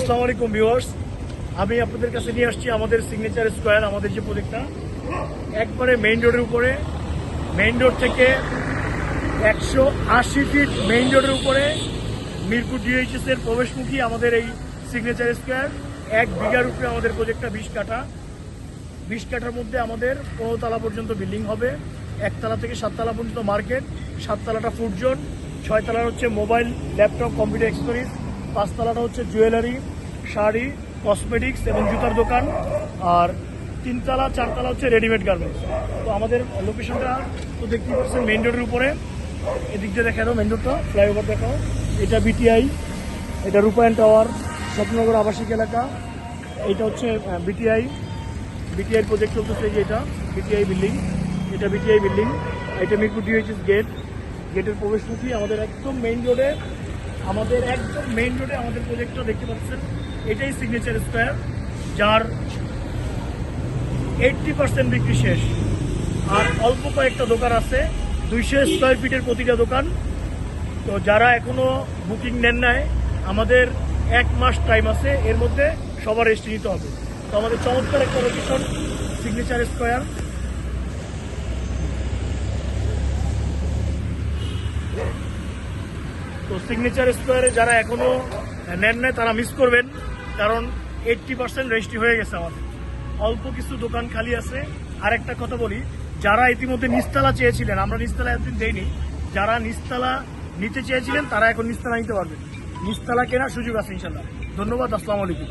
আসসালামু আলাইকুম, ভিউয়ার্স। আমি আপনাদের কাছে নিয়ে আসছি আমাদের সিগনেচার স্কোয়ার আমাদের যে প্রজেক্টটা। একবারে মেইন রোডের উপরে মেইন রোড থেকে একশো আশি ফিট মেইন রোডের উপরে মিরপুর ডিএইচএস এর প্রবেশমুখী আমাদের এই সিগনেচার স্কোয়ার এক বিঘার উপরে আমাদের প্রজেক্টটা বিশ কাঠা। বিশ কাঠার মধ্যে আমাদের পনেরো তলা পর্যন্ত বিল্ডিং হবে। একতলা থেকে সাততলা পর্যন্ত মার্কেট সাততলাটা ফুড জোন ছয়তলার হচ্ছে মোবাইল ল্যাপটপ কম্পিউটার এক্সেসরিজ পাঁচতলাটা হচ্ছে জুয়েলারি, শাড়ি কসমেটিক্স এবং জুতার দোকান। আর তিনতলা, চারতলা হচ্ছে রেডিমেড গার্মেন্টস তো আমাদের লোকেশনটা তো দেখতেই পাচ্ছেন মেইন রোডের উপরে। এদিক দিয়ে দেখা দাও মেইন রোডটা ফ্লাইওভার দেখাও। এটা বিটিআই এটা রূপায়ণ টাওয়ার স্বপ্ননগর আবাসিক এলাকা। এটা হচ্ছে বিটিআই বিটিআই প্রজেক্ট চলতেছে যে এটা বিটিআই বিল্ডিং এটা বিটিআই বিল্ডিং এটা মিরপুর ডিএইচএস গেট গেটের প্রবেশমুখী। আমাদের একদম মেইন রোডে আমাদের একদম মেইন রোডে আমাদের প্রজেক্টটা দেখতে পাচ্ছেন, এটাই সিগনেচার স্কোয়ার যার এইটটি পার্সেন্ট বিক্রি শেষ। আর অল্প কয়েকটা দোকান আছে, দুইশো স্কোয়ার ফিটের প্রতিটা দোকান। তো যারা এখনও বুকিং নেন নাই, আমাদের এক মাস টাইম আছে, এর মধ্যে সবার রেস্ট নিতে হবে। তো আমাদের চমৎকার একটা লোকেশন সিগনেচার স্কোয়ার তো সিগনেচার স্কোয়ারে যারা এখনও নেন নেয় তারা মিস করবেন, কারণ এইটটি পার্সেন্ট রেজিস্ট্রি হয়ে গেছে আমাদের। অল্প কিছু দোকান খালি আছে। আর একটা কথা বলি, যারা ইতিমধ্যে নিস্তালা চেয়েছিলেন, আমরা নিস্তালা একদিন দেইনি, যারা নিস্তালা নিতে চেয়েছিলেন, তারা এখন নিস্তালা নিতে পারবেন। নিস্তালা কেনার সুযোগ আছে ইনশাল্লাহ ধন্যবাদ, আসসালামু আলাইকুম।